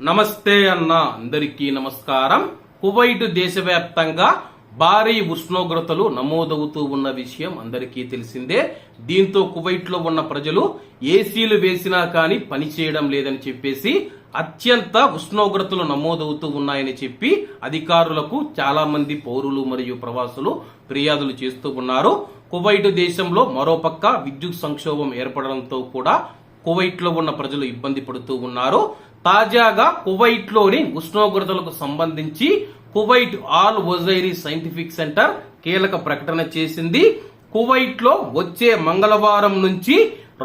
నమస్తే అన్న అందరికీ నమస్కారం. కువైట్ దేశవ్యాప్తంగా భారీ ఉష్ణోగ్రతలు నమోదవుతూ ఉన్న విషయం అందరికీ తెలిసిందే. దీంతో కువైట్లో ఉన్న ప్రజలు ఏసీలు వేసినా కానీ పనిచేయడం లేదని చెప్పేసి అత్యంత ఉష్ణోగ్రతలు నమోదవుతూ ఉన్నాయని చెప్పి అధికారులకు చాలా మంది పౌరులు మరియు ప్రవాసులు ఫిర్యాదులు చేస్తూ ఉన్నారు. కువైట్ దేశంలో మరోపక్క విద్యుత్ సంక్షోభం ఏర్పడడంతో కూడా కువైట్లో ఉన్న ప్రజలు ఇబ్బంది పడుతూ ఉన్నారు. తాజాగా కువైట్లోని ఉష్ణోగ్రతలకు సంబంధించి Kuwait Al Ojairi scientific centre కీలక ప్రకటన చేసింది. కువైట్లో వచ్చే మంగళవారం నుంచి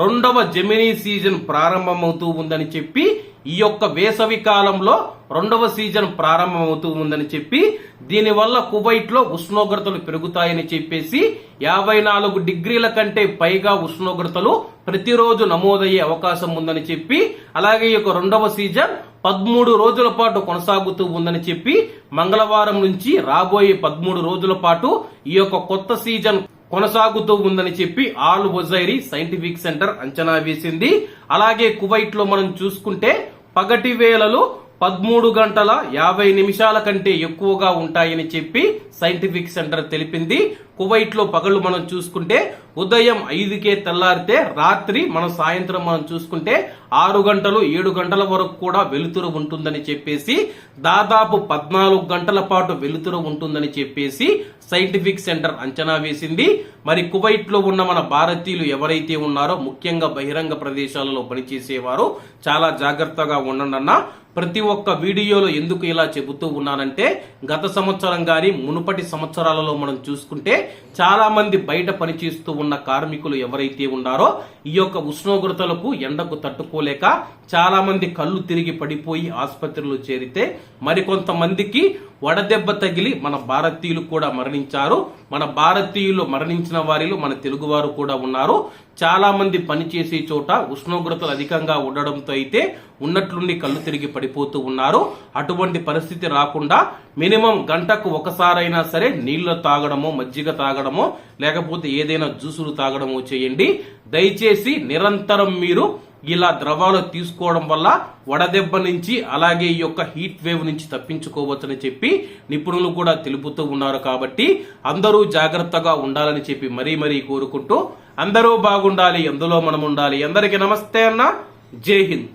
రెండవ జెమినీ సీజన్ ప్రారంభమవుతూ ఉందని చెప్పి ఈ యొక్క వేసవి కాలంలో రెండవ సీజన్ ప్రారంభమవుతూ ఉందని చెప్పి దీనివల్ల కువైట్లో ఉష్ణోగ్రతలు పెరుగుతాయని చెప్పేసి యాభై నాలుగు డిగ్రీల కంటే పైగా ఉష్ణోగ్రతలు ప్రతిరోజు నమోదయ్యే అవకాశం ఉందని చెప్పి అలాగే ఈ యొక్క రెండవ సీజన్ పదమూడు రోజుల పాటు కొనసాగుతూ ఉందని చెప్పి మంగళవారం నుంచి రాబోయే పదమూడు రోజుల పాటు ఈ యొక్క కొత్త సీజన్ కొనసాగుతూ ఉందని చెప్పి ఆల్ ఒజైరీ సైంటిఫిక్ సెంటర్ అంచనా వేసింది. అలాగే కువైట్లో మనం చూసుకుంటే పగటి వేళలు పదమూడు గంటల యాభై నిమిషాల కంటే ఎక్కువగా ఉంటాయని చెప్పి సైంటిఫిక్ సెంటర్ తెలిపింది. కువైట్లో పగలు మనం చూసుకుంటే ఉదయం ఐదుకే తెల్లారితే రాత్రి మనం సాయంత్రం మనం చూసుకుంటే ఆరు గంటలు ఏడు గంటల వరకు కూడా వెలుతురు ఉంటుందని చెప్పేసి దాదాపు పద్నాలుగు గంటల పాటు వెలుతురు ఉంటుందని చెప్పేసి సైంటిఫిక్ సెంటర్ అంచనా వేసింది. మరి కువైట్లో ఉన్న మన భారతీయులు ఎవరైతే ఉన్నారో ముఖ్యంగా బహిరంగ ప్రదేశాలలో పనిచేసేవారు చాలా జాగ్రత్తగా ఉండండి ప్రతి ఒక్క వీడియోలో ఎందుకు ఇలా చెబుతూ ఉన్నానంటే గత సంవత్సరం గాని మునుపటి సంవత్సరాలలో మనం చూసుకుంటే చాలా మంది బయట పనిచేస్తూ ఉన్న కార్మికులు ఎవరైతే ఉన్నారో ఈ యొక్క ఉష్ణోగ్రతలకు ఎండకు తట్టుకోలేక చాలా మంది కళ్ళు తిరిగి పడిపోయి ఆసుపత్రిలో చేరితే మరికొంతమందికి వడదెబ్బ తగిలి మన భారతీయులు కూడా మరణించారు. మన భారతీయులు మరణించిన వారిలో మన తెలుగువారు కూడా ఉన్నారు. చాలా మంది పనిచేసే చోట ఉష్ణోగ్రతలు అధికంగా ఉండడంతో అయితే ఉన్నట్లుండి కళ్ళు తిరిగి పడిపోతూ ఉన్నారు అటువంటి పరిస్థితి రాకుండా మినిమం గంటకు ఒకసారైనా సరే నీళ్ళు తాగడమో మజ్జిగ తాగడమో లేకపోతే ఏదైనా జ్యూసులు తాగడమో చేయండి. దయచేసి నిరంతరం మీరు ఇలా ద్రవాలు తీసుకోవడం వల్ల వడదెబ్బ నుంచి అలాగే ఈ యొక్క హీట్ వేవ్ నుంచి తప్పించుకోవచ్చని చెప్పి నిపుణులు కూడా తెలుపుతూ ఉన్నారు కాబట్టి అందరూ జాగ్రత్తగా ఉండాలని చెప్పి మరీ మరీ కోరుకుంటూ అందరూ బాగుండాలి ఎందులో మనం ఉండాలి. అందరికీ నమస్తే అన్న. జై హింద్.